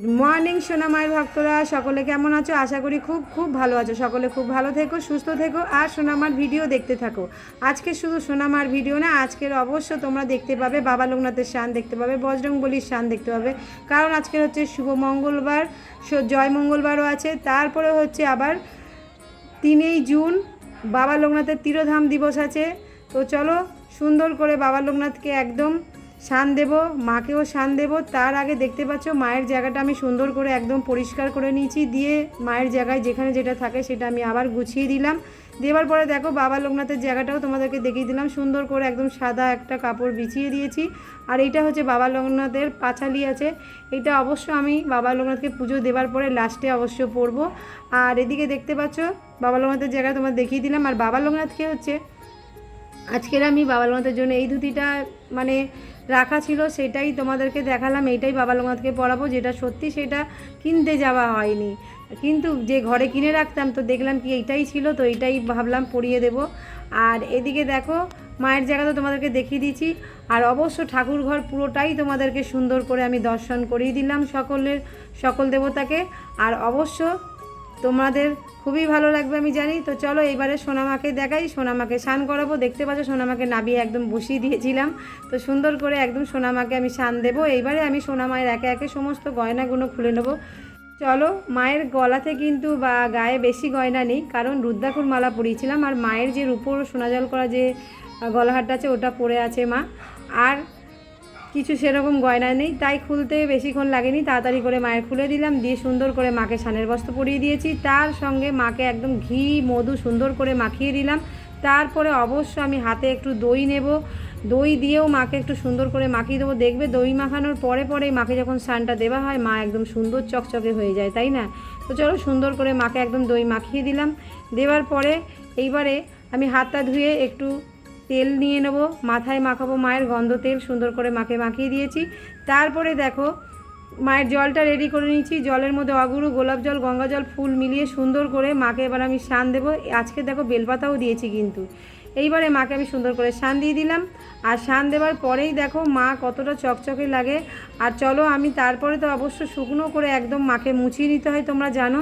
Morning, সোনা ভক্তরা, সকলে কেমন আছো? আশা করি খুব খুব ভালো আছো। সকলে খুব ভালো থেকো, সুস্থ থেকো আর সোনামার ভিডিও দেখতে থাকো। আজকে শুধু সোনামার ভিডিও না, আজকের অবশ্য তোমরা দেখতে পাবে, বাবা লোকনাথের শান দেখতে পাবে বজরং বলির শান দেখতে পাবে। কারণ আজকের হচ্ছে শুভ মঙ্গলবার জয় মঙ্গলবারও আছে। তারপরে হচ্ছে আবার তিনই জুন, বাবা লোকনাথের তিরোধাম দিবস আছে। তো চলো সুন্দর করে বাবা লোকনাথকে একদম শান দেব, মাকেও শান দেব। তার আগে দেখতে পাচ্ছ, মায়ের জায়গাটা আমি সুন্দর করে একদম পরিষ্কার করে নিয়েছি। দিয়ে মায়ের জায়গায় যেখানে যেটা থাকে সেটা আমি আবার গুছিয়ে দিলাম। দেওয়ার পরে দেখো, বাবা লোকনাথের জায়গাটাও তোমাদেরকে দেখিয়ে দিলাম। সুন্দর করে একদম সাদা একটা কাপড় বিছিয়ে দিয়েছি। আর এইটা হচ্ছে বাবা লোকনাথের পাঁচালি আছে। এটা অবশ্য আমি বাবা লোকনাথকে পুজো দেওয়ার পরে লাস্টে অবশ্য পরবো। আর এদিকে দেখতে পাচ্ছ, বাবা লোকনাথের জায়গা তোমার দেখিয়ে দিলাম। আর বাবা লোকনাথকে হচ্ছে, আজকের আমি বাবা লোকনাথের জন্য এই ধুতিটা মানে রাখা ছিল, সেটাই তোমাদেরকে দেখালাম, এইটাই বাবা লোকনাথকে পড়াবো, যেটা সত্যি সেটা কিনতে যাওয়া হয়নি। কিন্তু যে ঘরে কিনে রাখতাম, তো দেখলাম কি এইটাই ছিল, তো এইটাই ভাবলাম পরিয়ে দেব। আর এদিকে দেখো, মায়ের জায়গা তো তোমাদেরকে দেখিয়ে দিয়েছি। আর অবশ্য ঠাকুর ঘর পুরোটাই তোমাদেরকে সুন্দর করে আমি দর্শন করিয়ে দিলাম সকলের, সকল দেবতাকে। আর অবশ্য তোমাদের খুবই ভালো লাগবে আমি জানি। তো চলো এবারে সোনামাকে দেখাই সোনামাকে স্নান করাবো। দেখতে পাচ্ছ সোনামাকে নাবিয়ে একদম বসিয়ে দিয়েছিলাম। তো সুন্দর করে একদম সোনামাকে আমি স্নান দেবো। এইবারে আমি সোনামায়ের একে একে সমস্ত গয়নাগুলো খুলে নেব। চলো মায়ের গলাতে কিন্তু বা গায়ে বেশি গয়না নেই কারণ রুদ্রাক্ষর মালা পরিয়েছিলাম। আর মায়ের যে রূপোর সোনা জল করা যে আহ, গলাহারটা আছে ওটা পরে আছে মা। আর কিছু সেরকম গয়না নেই, তাই খুলতে বেশিক্ষণ লাগেনি। তাড়াতাড়ি করে মায়ের খুলে দিলাম, দিয়ে সুন্দর করে মাকে সানের বস্ত্র পরিয়ে দিয়েছি। তার সঙ্গে মাকে একদম ঘি, মধু সুন্দর করে মাখিয়ে দিলাম। তারপরে অবশ্য আমি হাতে একটু দই নেব। দই দিয়েও মাকে একটু সুন্দর করে মাখিয়ে দেবো। দেখবে দই মাখানোর পরে পরেই মাকে যখন স্নানটা দেওয়া হয়, মা একদম সুন্দর চকচকে হয়ে যায়, তাই না? তো চলো সুন্দর করে মাকে একদম দই মাখিয়ে দিলাম। দেওয়ার পরে এইবারে আমি হাতটা ধুয়ে একটু তেল নিয়ে নেব, মাথায় মাখাবো মায়ের গন্ধ তেল, সুন্দর করে মাকে মাখিয়ে দিয়েছি। তারপরে দেখো, মায়ের জলটা রেডি করে নিয়েছি। জলের মধ্যে অগুরু, গোলাপ জল, গঙ্গা জল ফুল মিলিয়ে সুন্দর করে মাকে এবার আমি শান দেবো। আজকে দেখো বেলপাতাও দিয়েছি কিন্তু। এইবারে মাকে আমি সুন্দর করে শান দিয়ে দিলাম। আর শান দেওয়ার পরেই দেখো মা কতটা চকচকে লাগে। আর চলো আমি তারপরে তো অবশ্য শুকনো করে একদম মাকে মুছিয়ে নিতে হয় তোমরা জানো।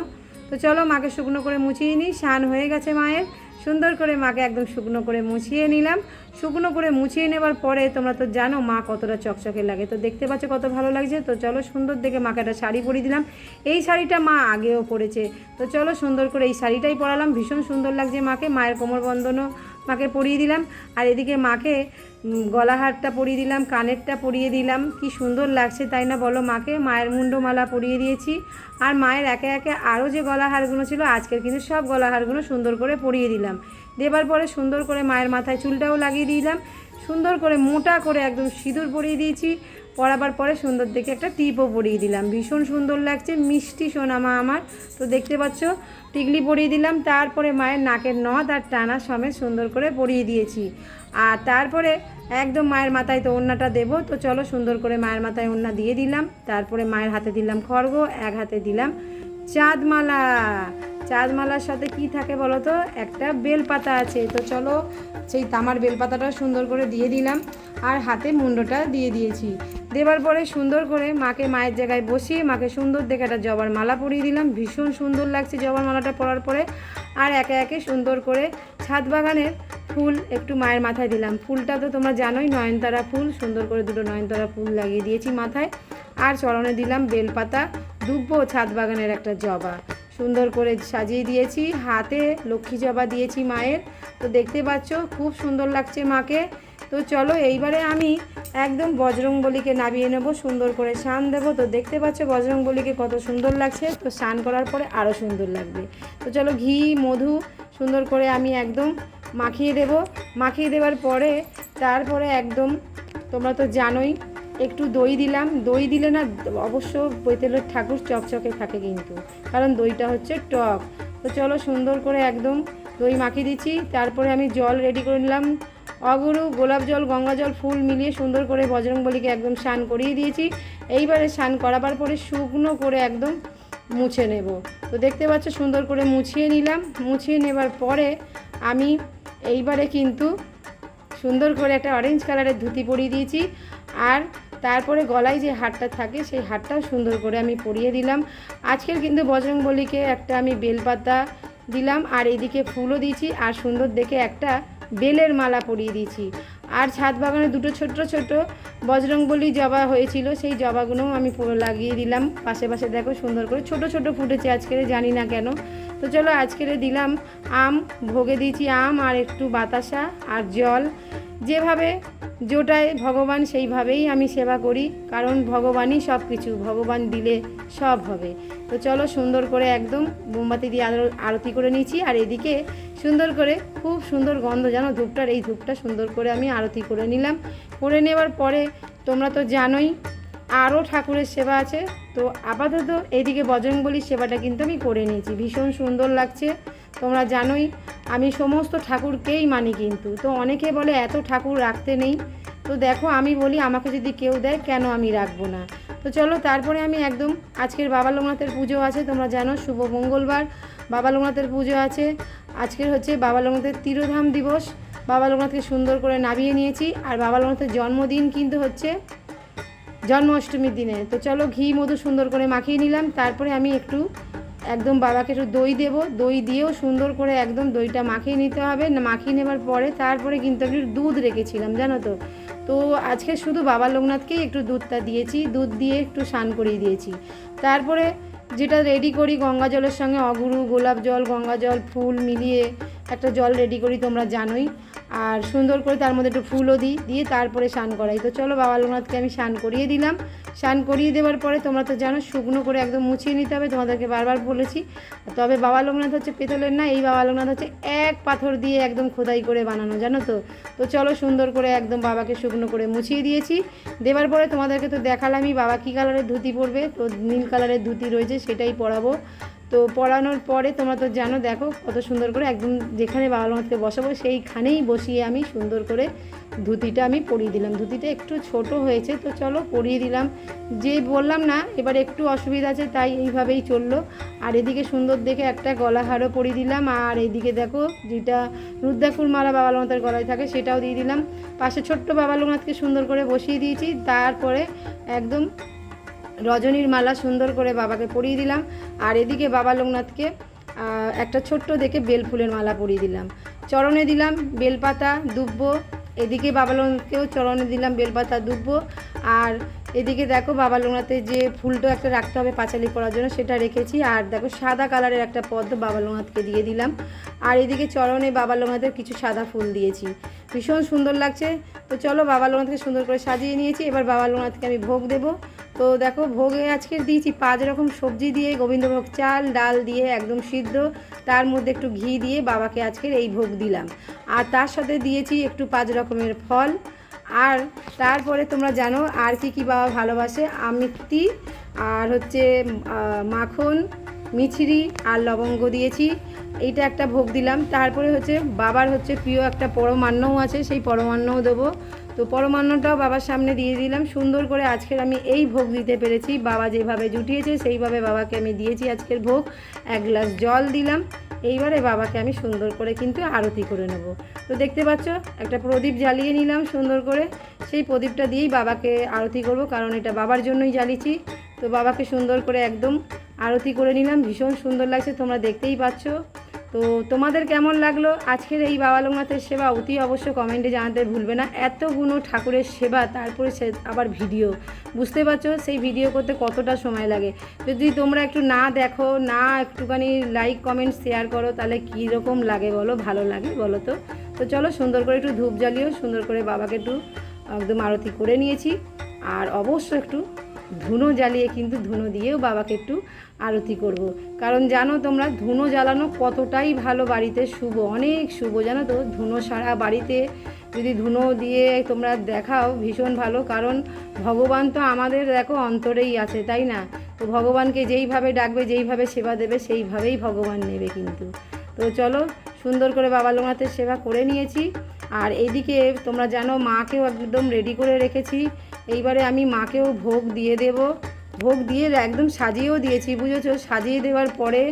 তো চলো মাকে শুকনো করে মুছিয়ে নিই, স্নান হয়ে গেছে মায়ের। সুন্দর করে মাকে একদম শুকনো করে মুছিয়ে নিলাম। শুকনো করে মুছিয়ে নেবার পরে তোমরা তো জানো মা কতটা চকচকে লাগে। তো দেখতে পাচ্ছ কত ভালো লাগছে। তো চলো সুন্দর দেখে মাকে একটা শাড়ি পরিয়ে দিলাম। এই শাড়িটা মা আগেও পরেছে। তো চলো সুন্দর করে এই শাড়িটাই পরালাম। ভীষণ সুন্দর লাগছে মাকে। মায়ের কোমর বন্ধনও মাকে পরিয়ে দিলাম। আর এদিকে মাকে গলাহারটা পরিয়ে দিলাম, কানেরটা পরিয়ে দিলাম। কি সুন্দর লাগছে, তাই না বলো মাকে? মায়ের মুন্ডমালা পরিয়ে দিয়েছি। আর মায়ের একে একে আরও যে গলাহারগুলো ছিল, আজকের কিন্তু সব গলাহারগুলো সুন্দর করে পরিয়ে দিলাম। দেবার পরে সুন্দর করে মায়ের মাথায় চুলটাও লাগিয়ে দিলাম। সুন্দর করে মোটা করে একদম সিঁদুর পরিয়ে দিয়েছি। পরাবার পরে সুন্দর দেখে একটা টিপও পরিয়ে দিলাম। ভীষণ সুন্দর লাগছে, মিষ্টি সোনামা আমার। তো দেখতে পাচ্ছ, টিকলি পরিয়ে দিলাম। তারপরে মায়ের নাকের নথ আর টানা সমেত সুন্দর করে পরিয়ে দিয়েছি। আর তারপরে একদম মায়ের মাথায় তো ওড়নাটা দেবো। তো চলো সুন্দর করে মায়ের মাথায় ওড়না দিয়ে দিলাম। তারপরে মায়ের হাতে দিলাম খড়গ, এক হাতে দিলাম চাঁদমালা। চাঁদমালার সাথে কি থাকে বলো তো একটা বেলপাতা আছে। তো চলো সেই তামার বেলপাতাটা সুন্দর করে দিয়ে দিলাম আর হাতে মুন্ডটা দিয়ে দিয়েছি। দেবার পরে সুন্দর করে মাকে মায়ের জায়গায় বসিয়ে মাকে সুন্দর দেখে একটা জবার মালা পরিয়ে দিলাম। ভীষণ সুন্দর লাগছে জবার মালাটা পরার পরে। আর একে একে সুন্দর করে ছাদ বাগানের ফুল একটু মায়ের মাথায় দিলাম। ফুলটা তো তোমরা জানোই, নয়নতারা ফুল। সুন্দর করে দুটো নয়নতারা ফুল লাগিয়ে দিয়েছি মাথায়। আর চরণে দিলাম বেলপাতা। দুব্বো ছাদ বাগানের একটা জবা। সুন্দর করে সাজিয়ে দিয়েছি। হাতে লক্ষ্মী জবা দিয়েছি মায়ের। তো দেখতে পাচ্ছ, খুব সুন্দর লাগছে মাকে। তো চলো এইবারে আমি একদম বজরংবলীকে নামিয়ে নেব, সুন্দর করে স্নান দেবো। তো দেখতে পাচ্ছ বজরংবলীকে কত সুন্দর লাগছে। তো স্নান করার পরে আরও সুন্দর লাগবে। তো চলো ঘি, মধু সুন্দর করে আমি একদম মাখিয়ে দেব। মাখিয়ে দেওয়ার পরে, তারপরে একদম, তোমরা তো জানোই একটু দই দিলাম। দই দিলে না অবশ্য বৈতেলের ঠাকুর চকচকে থাকে কিন্তু। কারণ দইটা হচ্ছে টক। তো চলো সুন্দর করে একদম দই মাখিয়ে দিচ্ছি। তারপরে আমি জল রেডি করে নিলাম। অগুরু, গোলাপ জল, গঙ্গা জল ফুল মিলিয়ে সুন্দর করে বজরংবলীকে একদম স্নান করিয়ে দিয়েছি। এইবারে স্নান করাবার পরে শুকনো করে একদম মুছে নেব। তো দেখতে পাচ্ছ সুন্দর করে মুছিয়ে নিলাম। মুছিয়ে নেবার পরে আমি এইবারে কিন্তু সুন্দর করে একটা অরেঞ্জ কালারের ধুতি পরিয়ে দিয়েছি। আর তারপরে গলায় যে হারটা থাকে, সেই হারটাও সুন্দর করে আমি পরিয়ে দিলাম। আজকের কিন্তু বজরংবলীকে একটা আমি বেলপাতা দিলাম, আর এদিকে ফুলও দিয়েছি, আর সুন্দর দেখে একটা বেলের মালা পরিয়ে দিয়েছি। আর ছাদ বাগানে দুটো ছোট ছোট বজরংবলী জবা হয়েছিল, সেই জবাগুলোও আমি লাগিয়ে দিলাম। পাশে পাশে দেখো সুন্দর করে ছোট ছোট ফুটেছে আজকের, জানি না কেন। তো চলো আজকের দিলাম আম, ভোগে দিয়েছি আম আর একটু বাতাসা আর জল। যেভাবে জোটায় ভগবান সেইভাবেই আমি সেবা করি, কারণ ভগবানই সব কিছু ভগবান দিলে সব হবে। তো চলো সুন্দর করে একদম মোমবাতি দিয়ে আলো- আরতি করে নিয়েছি আর এদিকে সুন্দর করে, খুব সুন্দর গন্ধ, জানো ধূপটার, এই ধূপটা সুন্দর করে আমি আরতি করে নিলাম। করে নেওয়ার পরে তোমরা তো জানোই, আরও ঠাকুরের সেবা আছে। তো আপাতত এইদিকে বজরংবলীর সেবাটা কিন্তু আমি করে নিয়েছি। ভীষণ সুন্দর লাগছে। তোমরা জানোই, আমি সমস্ত ঠাকুরকেই মানি কিন্তু। তো অনেকে বলে, এত ঠাকুর রাখতে নেই। তো দেখো, আমি বলি, আমাকে যদি কেউ দেয়, কেন আমি রাখব না? তো চলো, তারপরে আমি একদম আজকের বাবা লোকনাথের পুজো আছে। তোমরা জানো, শুভ মঙ্গলবার বাবা লোকনাথের পুজো আছে। আজকের হচ্ছে বাবা লোকনাথের তিরোধাম দিবস। বাবা লোকনাথকে সুন্দর করে নামিয়ে নিয়েছি। আর বাবা লোকনাথের জন্মদিন কিন্তু হচ্ছে জন্মাষ্টমীর দিনে। তো চলো ঘি, মধু সুন্দর করে মাখিয়ে নিলাম। তারপরে আমি একটু একদম বাবাকে একটু দই দেব। দই দিয়েও সুন্দর করে একদম দইটা মাখিয়ে নিতে হবে। মাখিয়ে নেবার পরে তারপরে কিন্তু আমি দুধ রেখেছিলাম, জানো তো। তো আজকে শুধু বাবা লোকনাথকেই একটু দুধটা দিয়েছি। দুধ দিয়ে একটু স্নান করিয়ে দিয়েছি। তারপরে যেটা রেডি করি, গঙ্গা জলের সঙ্গে অগুরু, গোলাপ জল, গঙ্গা জল, ফুল মিলিয়ে একটা জল রেডি করি, তোমরা জানোই। আর সুন্দর করে তার মধ্যে একটু ফুলও দিই, দিয়ে তারপরে স্নান করাই। তো চলো বাবা লোকনাথকে আমি স্নান করিয়ে দিলাম। স্নান করিয়ে দেওয়ার পরে তোমরা তো জানো, শুকনো করে একদম মুছিয়ে নিতে হবে, তোমাদেরকে বারবার বলেছি। তবে বাবা লোকনাথ হচ্ছে পেতলের না, এই বাবা লোকনাথ হচ্ছে এক পাথর দিয়ে একদম খোদাই করে বানানো, জানো তো? তো চলো সুন্দর করে একদম বাবাকে শুকনো করে মুছিয়ে দিয়েছি। দেওয়ার পরে তোমাদেরকে তো দেখালামই বাবা কী কালারের ধুতি পরবে, তো নীল কালারের ধুতি রয়েছে সেটাই পরাবো। তো পড়ানোর পরে তোমরা তো জানো, দেখো কত সুন্দর করে একদম যেখানে বাবা লোকনাথকে বসাবো সেইখানেই বসিয়ে আমি সুন্দর করে ধুতিটা আমি পরিয়ে দিলাম। ধুতিটা একটু ছোট হয়েছে, তো চলো পরিয়ে দিলাম। যে বললাম না, এবার একটু অসুবিধা আছে, তাই এইভাবেই চলল। আর এদিকে সুন্দর দেখে একটা গলাহারও পরিয়ে দিলাম। আর এদিকে দেখো যেটা রুদ্রাকুর মালা বাবা লোকনাথের গলায় থাকে, সেটাও দিয়ে দিলাম। পাশে ছোট্ট বাবা লোকনাথকে সুন্দর করে বসিয়ে দিয়েছি। তারপরে একদম রজনীর মালা সুন্দর করে বাবাকে পরিয়ে দিলাম। আর এদিকে বাবা লোকনাথকে একটা ছোট্ট দেখে বেল ফুলের মালা পরিয়ে দিলাম। চরণে দিলাম বেলপাতা, দুব্ব। এদিকে বাবা লোকনাথকেও চরণে দিলাম বেলপাতা, দুব্ব। আর এদিকে দেখো বাবা লোকনাথের যে ফুলটা একটা রাখতে হবে পাঁচালি করার জন্য, সেটা রেখেছি। আর দেখো সাদা কালারের একটা পদ্ম বাবা লোকনাথকে দিয়ে দিলাম। আর এদিকে চরণে বাবা লোকনাথের কিছু সাদা ফুল দিয়েছি। ভীষণ সুন্দর লাগছে। তো চলো বাবা লোকনাথকে সুন্দর করে সাজিয়ে নিয়েছি। এবার বাবা লোকনাথকে আমি ভোগ দেবো। তো দেখো ভোগে আজকে দিয়েছি পাঁচ রকম সবজি দিয়ে গোবিন্দভোগ চাল, ডাল দিয়ে একদম সিদ্ধ। তার মধ্যে একটু ঘি দিয়ে বাবাকে আজকের এই ভোগ দিলাম। আর তার সাথে দিয়েছি একটু পাঁচ রকমের ফল। আর তারপরে তোমরা জানো আর কি কি বাবা ভালোবাসে? আমিত্তি আর হচ্ছে মাখন, মিছরি আর লবঙ্গ দিয়েছি। এইটা একটা ভোগ দিলাম। তারপরে হচ্ছে বাবার হচ্ছে প্রিয় একটা পরমান্নও আছে, সেই পরমান্নও দেবো। তো পরমান্নটাও বাবার সামনে দিয়ে দিলাম। সুন্দর করে আজকের আমি এই ভোগ দিতে পেরেছি। বাবা যেভাবে জুটিয়েছে, সেইভাবে বাবাকে আমি দিয়েছি আজকের ভোগ। এক গ্লাস জল দিলাম। এইবারে বাবাকে আমি সুন্দর করে কিন্তু আরতি করে নেব। তো দেখতে পাচ্ছ, একটা প্রদীপ জ্বালিয়ে নিলাম সুন্দর করে। সেই প্রদীপটা দিয়েই বাবাকে আরতি করব, কারণ এটা বাবার জন্যই জ্বালিয়েছি। তো বাবাকে সুন্দর করে একদম আরতি করে নিলাম। ভীষণ সুন্দর লাগছে, তোমরা দেখতেই পাচ্ছ। তো তোমাদের কেমন লাগল? আজকের এই বাবা লোকনাথের সেবা অতি অবশ্য কমেন্টে জানাতে ভুলবে না। এতগুলো ঠাকুরের সেবা, তারপরে সে আবার ভিডিও বুঝতে পারছ? সেই ভিডিও করতে কতটা সময় লাগে? যদি তোমরা একটু না দেখো, না একটুখানি লাইক কমেন্ট শেয়ার করো, তাহলে কীরকম লাগে বলো? ভালো লাগে বলো তো? তো চলো সুন্দর করে একটু ধূপ জ্বালিও সুন্দর করে বাবাকে একটু একদম আরতি করে নিয়েছি। আর অবশ্য একটু ধুনো জ্বালিয়ে কিন্তু ধুনো দিয়েও বাবাকে একটু আরতি করব। কারণ জানো তোমরা, ধুনো জ্বালানো কতটাই ভালো বাড়িতে শুভ, অনেক শুভ। জানো তো, ধুনো সারা বাড়িতে যদি ধুনো দিয়ে তোমরা দেখাও, ভীষণ ভালো। কারণ ভগবান তো আমাদের, দেখো, অন্তরেই আছে, তাই না? তো ভগবানকে যেইভাবে ডাকবে, যেইভাবে সেবা দেবে, সেইভাবেই ভগবান নেবে কিন্তু। তো চলো, সুন্দর করে বাবা লোকনাথের সেবা করে নিয়েছি। আর এইদিকে তোমরা জানো, মাকেও একদম রেডি করে রেখেছি। এইবারে আমি মাকেও ভোগ দিয়ে দেব। ভোগ দিয়ে একদম সাজিয়েও দিয়েছি, বুঝেছ? সাজিয়ে দেওয়ার পরে,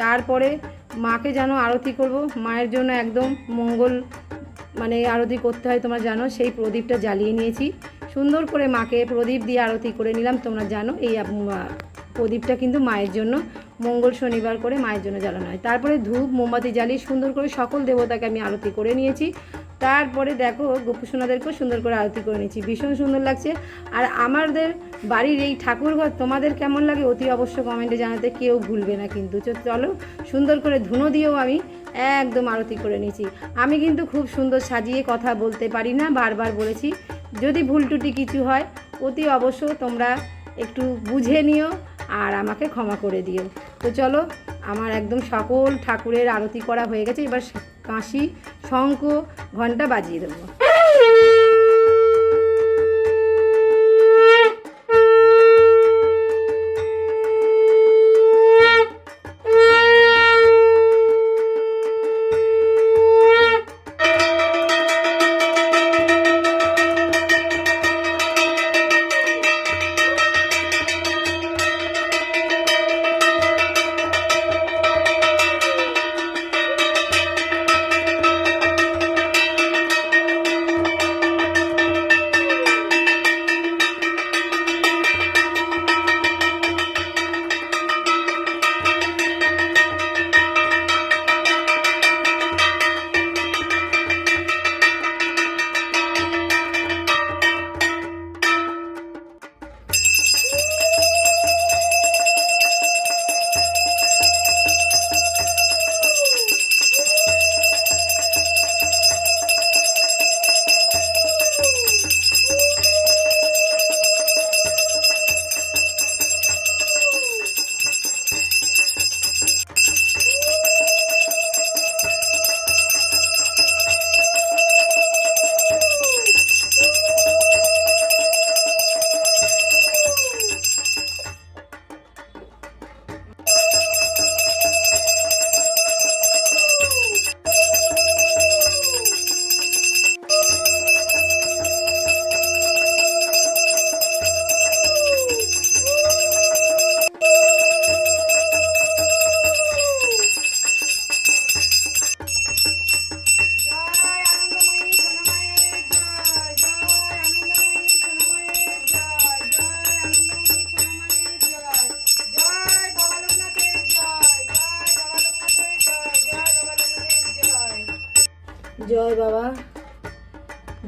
তারপরে মাকে যেন আরতি করব। মায়ের জন্য একদম মঙ্গল মানে আরতি করতে হয় তোমরা জানো, সেই প্রদীপটা জ্বালিয়ে নিয়েছি। সুন্দর করে মাকে প্রদীপ দিয়ে আরতি করে নিলাম, তোমরা জানো, এই প্রদীপটা কিন্তু মায়ের জন্য, মঙ্গল শনিবার করে মায়ের জন্য জ্বালানো হয়। তারপরে ধূপ, মোমবাতি জ্বালিয়ে সুন্দর করে সকল দেবতাকে আমি আরতি করে নিয়েছি। তারপরে দেখো গোপুসোনাদেরকেও সুন্দর করে আরতি করে নিয়েছি ভীষণ সুন্দর লাগছে। আর আমাদের বাড়ির এই ঠাকুরঘর তোমাদের কেমন লাগে অতি অবশ্য কমেন্টে জানাতে কেউ ভুলবে না কিন্তু। চলো, সুন্দর করে ধুনো দিয়েও আমি একদম আরতি করে নিয়েছি আমি কিন্তু খুব সুন্দর সাজিয়ে কথা বলতে পারি না, বারবার বলেছি। যদি ভুল টুটি কিছু হয়, অতি অবশ্য তোমরা একটু বুঝে নিও আর আমাকে ক্ষমা করে দিও। তো চলো, আমার একদম সকল ঠাকুরের আরতি করা হয়ে গেছে। এবার কাশি শঙ্খ ঘণ্টা বাজিয়ে দেবো।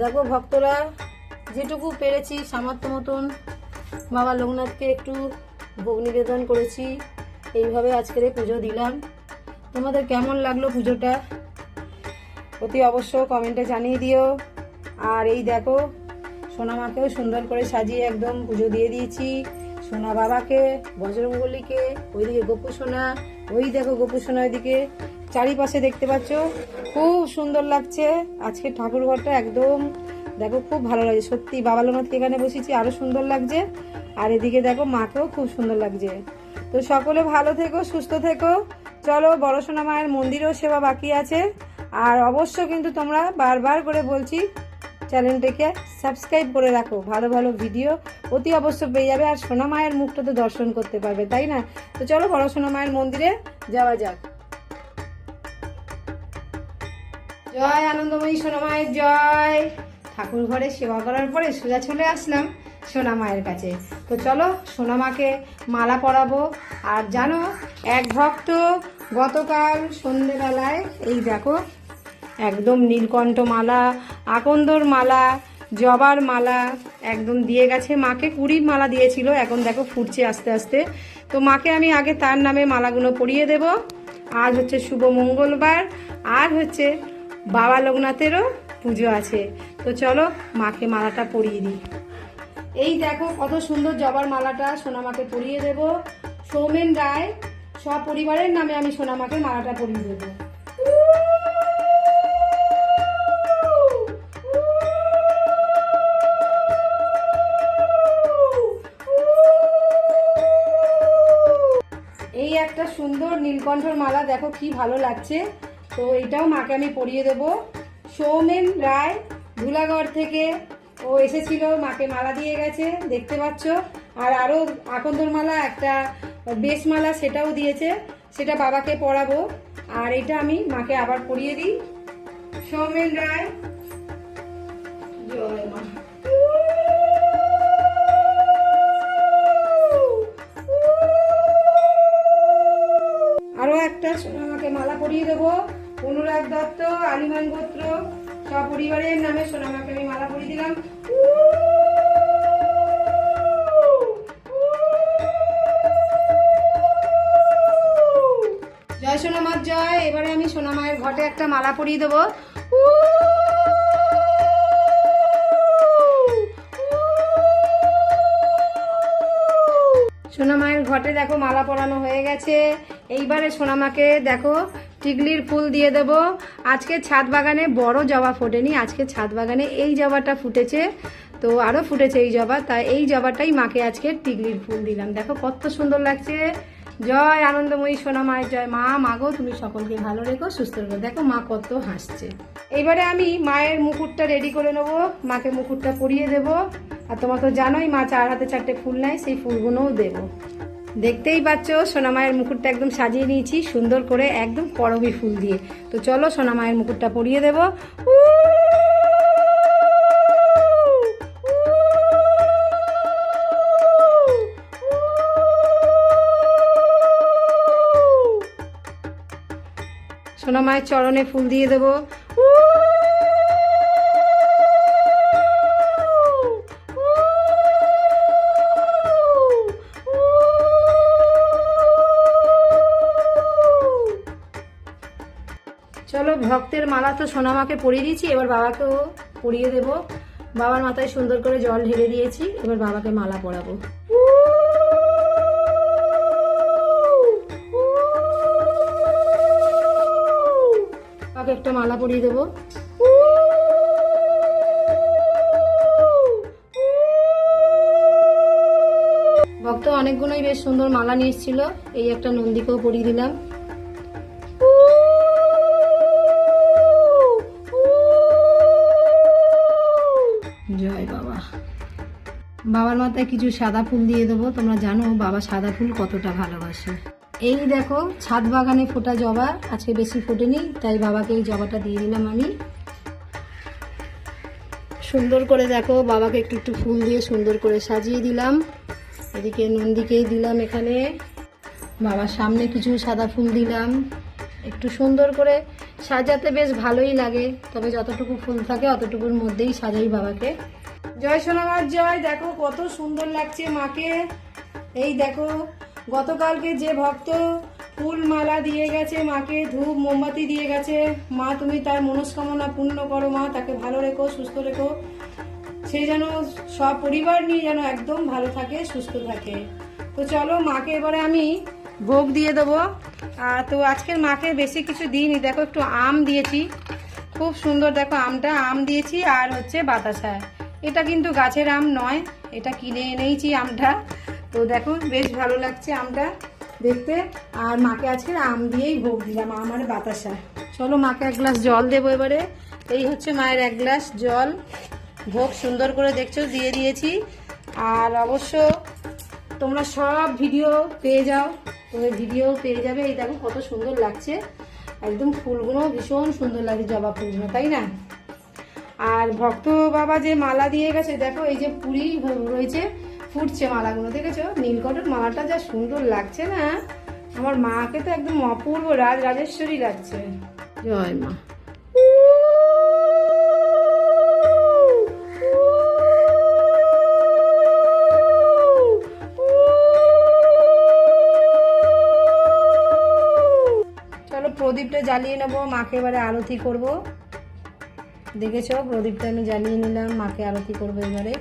দেখো ভক্তরা, যেটুকু পেরেছি সামর্থ্য মতন, বাবা লোকনাথকে একটু ভোগ নিবেদন করেছি, এইভাবে আজকের পুজো দিলাম। তোমাদের কেমন লাগল পুজোটা? অতি অবশ্য কমেন্টে জানিয়ে দিও। আর এই দেখো সোনা মাকেও সুন্দর করে সাজিয়ে একদম পুজো দিয়ে দিয়েছি। সোনা বাবাকে, বজরঙ্গলিকে, ওইদিকে গোপু সোনা ওই দেখো গোপু সোনা ওইদিকে চারিপাশে দেখতে পাচ্ছ, খুব সুন্দর লাগছে। আজকে ঠাকুর ঘরটা একদম, দেখো, খুব ভালো লাগছে। সত্যি বাবা লোকনাথকে এখানে বসেছি, আরও সুন্দর লাগছে। আর এদিকে দেখো, মাকেও খুব সুন্দর লাগছে। তো সকলে ভালো থেকো, সুস্থ থেকো। চলো, বড় সোনা মায়ের মন্দিরেও সেবা বাকি আছে। আর অবশ্য কিন্তু তোমরা বারবার করে বলছি, চ্যানেলটাকে সাবস্ক্রাইব করে রাখো। ভালো ভালো ভিডিও অতি অবশ্য পেয়ে যাবে। আর সোনা মায়ের মুখটা তো দর্শন করতে পারবে, তাই না? তো চলো, বড় সোনা মায়ের মন্দিরে যাওয়া যাক। জয় আনন্দময়ী সোনা মায়ের জয়। ঠাকুর ঘরে সেবা করার পরে সোজা চলে আসলাম সোনা মায়ের কাছে। তো চলো সোনা মাকে মালা পরাবো। আর জানো, এক ভক্ত গতকাল সন্ধেবেলায়, এই দেখো, একদম নীলকণ্ঠ মালা, আকন্দর মালা, জবার মালা, একদম দিয়ে গেছে মাকে কুড়ি মালা দিয়েছিল, এখন দেখো ফুটছে আস্তে আস্তে। তো মাকে আমি আগে তার নামে মালাগুলো পরিয়ে দেব। আজ হচ্ছে শুভ মঙ্গলবার, আর হচ্ছে বাবা লোকনাথেরও পুজো আছে। তো চলো মাকে মালাটা পরিয়ে দিই। এই দেখো কত সুন্দর জবার মালাটা সোনামাকে পরিয়ে দেব। সৌমেন রায় সপরিবারের নামে আমি সোনামাকে মালাটা পরিয়ে দেবো। এই একটা সুন্দর নীলকণ্ঠর মালা, দেখো কি ভালো লাগছে। তো এটাও মাকে আমি পরিয়ে দেবো। সৌমেন রায় ধুলাগড় থেকে ও এসেছিল, মাকে মালা দিয়ে গেছে, দেখতে পাচ্ছ। আর আরও আকন্দর মালা একটা বেশ মালা সেটাও দিয়েছে, সেটা বাবাকে পরাবো আর এটা আমি মাকে আবার পরিয়ে দিই। সৌমেন রায় সপরিবারের নামে সোনামাকে আমি মালা পরিয়ে দিলাম। জয় সোনামার জয়। এবারে আমি সোনামায়ের ঘটে একটা মালা পরিয়ে দেবো। সোনামায়ের ঘটে দেখো মালা পরানো হয়ে গেছে। এইবারে সোনামাকে দেখো টিকলির ফুল দিয়ে দেব। আজকে ছাদ বাগানে বড় জবা ফোটেনি, আজকে ছাদ বাগানে এই জবাটা ফুটেছে। তো আরও ফুটেছে এই জবা তাই এই জবাটাই মাকে আজকে টিকলির ফুল দিলাম। দেখো কত সুন্দর লাগছে। জয় আনন্দময়ী সোনা মায়ের জয় মা। মাগো তুমি সকলকে ভালো রেখো, সুস্থ রেখো। দেখো মা কত হাসছে। এইবারে আমি মায়ের মুকুটটা রেডি করে নেব। মাকে মুকুটটা পরিয়ে দেব। আর তোমার তো জানোই মা চার হাতে চারটে ফুল নেয়, সেই ফুলগুলোও দেবো। দেখতেই পাচ্ছ সোনা মায়ের মুকুটটা একদম সাজিয়ে নিয়েছি, সুন্দর করে একদম করবি ফুল দিয়ে। তো চলো সোনা মায়ের মুকুটটা পরিয়ে দেবো। সোনা মায়ের চরণে ফুল দিয়ে দেবো। ভক্তের মালা তো সোনামাকে পরিয়ে দিয়েছি, এবার বাবাকেও পরিয়ে দেব। বাবার মাথায় সুন্দর করে জল ঢেলে দিয়েছি, এবার বাবাকে মালা পরাবো। বাবাকে একটা মালা পরিয়ে দেবো। ভক্ত অনেকগুলোই বেশ সুন্দর মালা নিয়ে এসেছিল, এই একটা নন্দীকেও পরিয়ে দিলাম। মাথায় কিছু সাদা ফুল দিয়ে দেবো। তোমরা জানো বাবা সাদা ফুল কতটা ভালোবাসে। এই দেখো, ছাদ বাগানে ফোটা জবা। আজকে বেশি ফোটেনি, তাই বাবাকে এই জবাটা দিয়ে দিলাম আমি। সুন্দর করে দেখো, বাবাকে একটু একটু ফুল দিয়ে সুন্দর করে সাজিয়ে দিলাম। এদিকে নন্দীকেই দিলাম এখানে। বাবার সামনে কিছু সাদা ফুল দিলাম। একটু সুন্দর করে সাজাতে বেশ ভালোই লাগে, তবে যতটুকু ফুল থাকে অতটুকুর মধ্যেই সাজাই বাবাকে। জয় সোনামার জয়। দেখো কত সুন্দর লাগছে মাকে। এই দেখো, গতকালকে যে ভক্ত ফুল মালা দিয়ে গেছে মাকে, ধূপ, মোমবাতি দিয়ে গেছে, মা তুমি তার মনস্কামনা পূর্ণ করো মা, তাকে ভালো রেখো, সুস্থ রেখো। সে যেন সব পরিবার নিয়ে যেন একদম ভালো থাকে, সুস্থ থাকে। তো চলো মাকে এবারে আমি ভোগ দিয়ে দেবো। আর তো আজকের মাকে বেশি কিছু দিইনি। দেখো একটু আম দিয়েছি। খুব সুন্দর দেখো আমটা। আম দিয়েছি আর হচ্ছে বাতাসা। এটা কিন্তু গাছের আম নয়, এটা কিনে এনেইছি আমটা। তো দেখো, বেশ ভালো লাগছে আমটা দেখতে। আর মাকে আজকে আম দিয়েই ভোগ দিলাম, আম আর বাতাসা। চলো মাকে এক গ্লাস জল দেবো এবারে। এই হচ্ছে মায়ের এক গ্লাস জল। ভোগ সুন্দর করে দেখছ, দিয়ে দিয়েছি। আর অবশ্য তোমরা সব ভিডিও পেয়ে যাও, তোমার ভিডিও পেয়ে যাবে। এই দেখো, কত সুন্দর লাগছে। একদম ফুলগুলো ভীষণ সুন্দর লাগে জবা ফুলগুলো তাই না? আর ভক্ত বাবা যে মালা দিয়ে গেছে দেখো এই যে পুরি রয়েছে ফুটছে মালাগুলো দেখেছ? নীলকটন মালাটা যা সুন্দর লাগছে না? আমার মাকে তো একদম অপূর্ব রাজ রাজেশ্বরী লাগছে। জয় মা। প্রদীপটা জ্বালিয়ে নেব মাকে এবারে আরতি করব। দেখেছ? প্রদীপটা আমি জ্বালিয়ে নিলাম মাকে আরতি করব এবারে।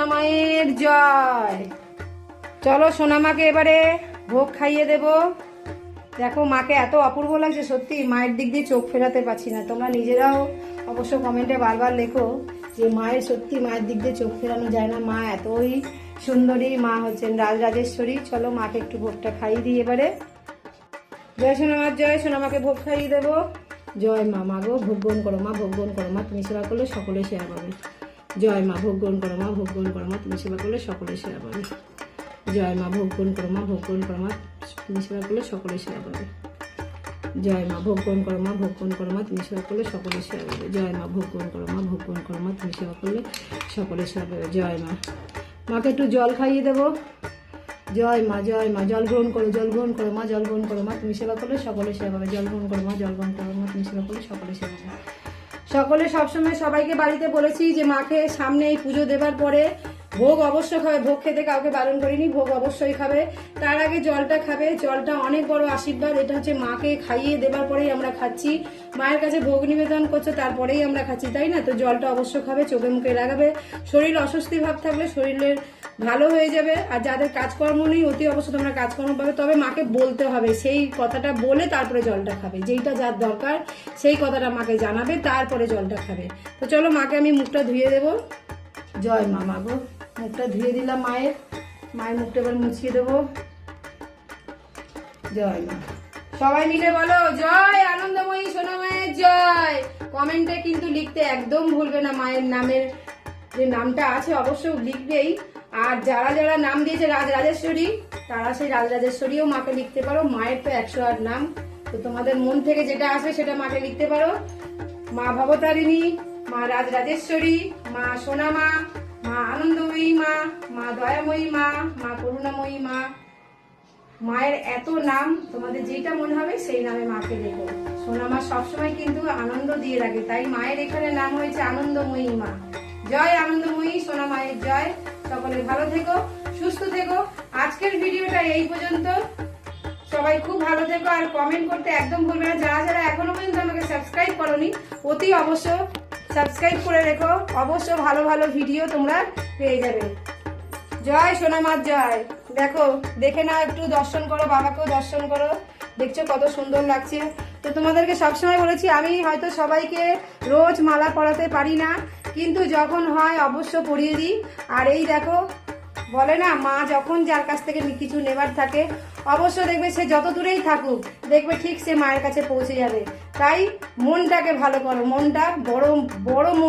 সোনামায়ের জয়। চলো সোনামাকে এবারে ভোগ খাইয়ে দেব। দেখো মাকে এত অপূর্ব লাগছে, সত্যি মায়ের দিক দিয়ে চোখ ফেরাতে পারছি না। তোমরা নিজেরাও অবশ্য কমেন্টে বারবার লেখো যে মায়ের সত্যি মায়ের দিক দিয়ে চোখ ফেরানো যায় না। মা এতই সুন্দরী, মা হচ্ছেন রাজরাজেশ্বরী। চলো মাকে একটু ভোগটা খাইয়ে দিই এবারে। জয় সোনামার জয় সোনামাকে ভোগ খাইয়ে দেবো। জয় মা মা গো, ভোগ করো মা, ভোগ করো মা। তুমি সেবা করলে সকলে সেবা পাবে। জয় মা ভোগ গ্রহণ করো মা ভোগ গ্রহণ করো মা তুমি সেবা করলে সকলে সেবা পাবে জয় মা ভোগ গ্রহণ করো মা ভোগ গ্রহণ করো মা তুমি সেবা করলে সকলে সেবা পাবে জয় মা ভোগ গ্রহণ করো মা ভোগ গ্রহণ করো মা তুমি সেবা করলে সকলে সেবা পাবে জয় মা ভোগ গ্রহণ করো মা ভোগ গ্রহণ করো মা তুমি সেবা করলে সকলে সেবা পাবে জয় মা মাকে একটু জল খাইয়ে দেবো জয় মা জয় মা জল গ্রহণ করো জল গ্রহণ করো মা জল গ্রহণ করো মা তুমি সেবা করলে সকলে সেবা পাবে জল গ্রহণ করো মা জল গ্রহণ করো মা তুমি সেবা করলে সকলে সেবা পাবে সকলে সবসময় সবাইকে বাড়িতে বলেছি যে মাকে সামনে এই পুজো দেবার পরে ভোগ অবশ্য খাবে, ভোগ খেতে কাউকে বারণ করিনি, ভোগ অবশ্যই খাবে। তার আগে জলটা খাবে, জলটা অনেক বড় আশীর্বাদ, এটা হচ্ছে মাকে খাইয়ে দেবার পরেই আমরা খাচ্ছি। মায়ের কাছে ভোগ নিবেদন করছে, তারপরেই আমরা খাচ্ছি, তাই না? তো জলটা অবশ্য খাবে, চোখে মুখে লাগাবে। শরীর অস্বস্তি ভাব থাকলে শরীরের ভালো হয়ে যাবে। আর যাদের কাজকর্ম নেই, অতি অবশ্য তোমরা কাজকর্ম পাবে। তবে মাকে বলতে হবে, সেই কথাটা বলে তারপরে জলটা খাবে। যেইটা যার দরকার, সেই কথাটা মাকে জানাবে, তারপরে জলটা খাবে। তো চলো মাকে আমি মুখটা ধুয়ে দেবো। জয় মা গো। মুখটা ধুয়ে দিলাম মায়ের। মায়ের মুখটা এবার মুছিয়ে দেবো। জয় মা। সবাই মিলে বলো, জয় আনন্দময়ী সোনা মায়ের জয়। কমেন্টে কিন্তু লিখতে একদম ভুলবে না মায়ের নামের যে নামটা আছে অবশ্য লিখবেই। আর যারা যারা নাম দিয়েছে রাজ রাজেশ্বরী, তারা সেই রাজ রাজেশ্বরীও মাকে লিখতে পারো। মায়ের তো একশো আট নাম। তো তোমাদের মন থেকে যেটা আসবে সেটা মাকে লিখতে পারো। মা ভবতারিণী, মা রাজ রাজেশ্বরী, মা সোনামা মা আনন্দময়ী মা মা দয়াময়ী মা মা করুণাময়ী মা। মায়ের এত নাম, তোমাদের যেটা মনে হবে সেই নামে মাকে দেখো সোনা মা সবসময় কিন্তু আনন্দ দিয়ে রাখে তাই মায়ের এখানে নাম হয়েছে আনন্দময়ী মা। জয় আনন্দময়ী, সোনা মায়ের জয়। সকলে ভালো থেকো, সুস্থ থেকো। আজকের ভিডিওটা এই পর্যন্ত। সবাই খুব ভালো থেকো আর কমেন্ট করতে একদম ভুলবে না। যারা যারা এখনও পর্যন্ত আমাকে সাবস্ক্রাইব করনি, অতি অবশ্য সাবস্ক্রাইব করে রেখো। অবশ্য ভালো ভালো ভিডিও তোমরা পেয়ে যাবে। জয় সোনামার জয়। দেখো, দেখে নাও একটু, দর্শন করো, বাবাকেও দর্শন করো। দেখছ কত সুন্দর লাগছে। তো তোমাদেরকে সবসময় বলেছি, আমি হয়তো সবাইকে রোজ মালা পরাতে পারি না, কিন্তু যখন হয় অবশ্য পড়িয়ে দিই। আর এই দেখো বলে না, মা যখন যার কাছ থেকে কিছু নেবার থাকে, অবশ্য দেখবে সে যত দূরেই থাকুক, দেখবে ঠিক সে মায়ের কাছে পৌঁছে যাবে। তাই মনটাকে ভালো করো, মনটা বড় বড় মন